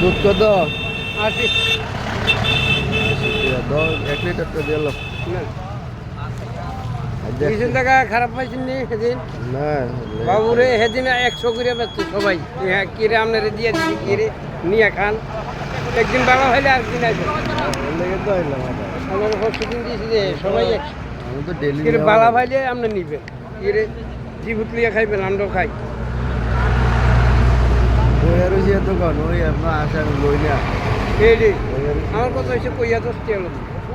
দুধ কত? আশি। দশ এক লিটার তো দিল। টাকা খারাপ পাইছেন নি সেদিন? না বাবুরে সেদিন একশো করে বেচছে সবাই। হ্যাঁ কিরে আপনারে দিয়ে দিচ্ছি কিরে নিয়ে খান। একদিন ভালো হইলে আর দিন আসবে লেগে তো আইলাম আবার। আমার পরশু দিন দিয়েছি যে সবাই একশো তো ডেলি কিরে বালা ভাইলে আপনি নিবেন কিরে জিভুত লিয়ে খাইবেন আমরাও খাই। রয়েছে দোকান ওই আপনার আসা লই না। এই। আমার কথা হচ্ছে কইয়া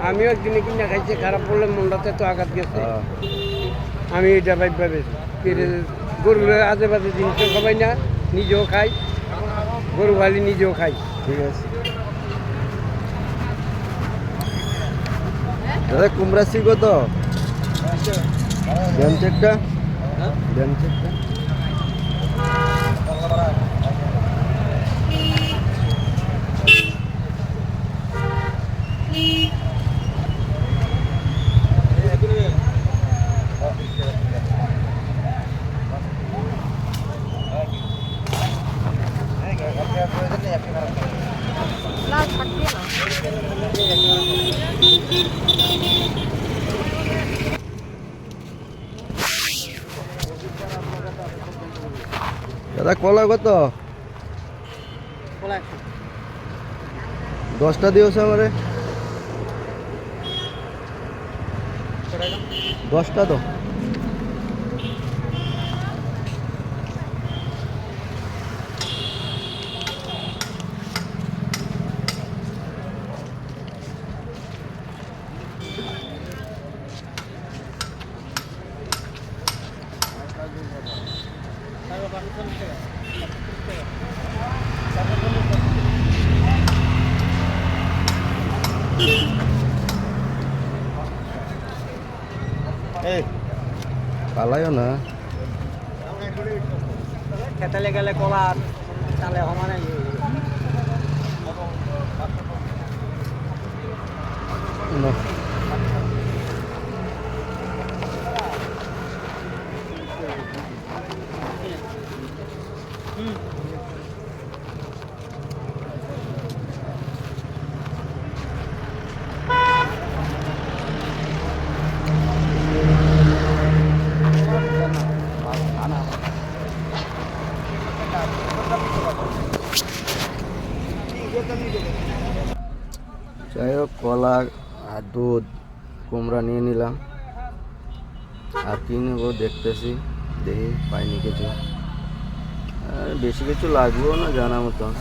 আমিও একদিনে কিনা খাইছি খারাপ পড়লে মনটাতে তো আঘাত গেছে। হ্যাঁ। আমি এটা ভাই ভেবেছি আজে বাজে জিনিসও খাবাই না নিজেও খাই গরু ভালি নিজেও খাই। ঠিক আছে। দাদা কুমড়া সি কত দেন চেকটা দেন চেকটা দাদা কলা কত? দশটা দিয়েছে আমারে। দশটা তো। এই পালাইও না। খেতালে গেলে কলা তাহলে সমানে যাই হোক কলা আর দুধ কুমড়া নিয়ে নিলাম। আর কি নেব দেখতেছি, দেখি পাইনি কিছু। আর বেশি কিছু লাগবেও না জানা মতন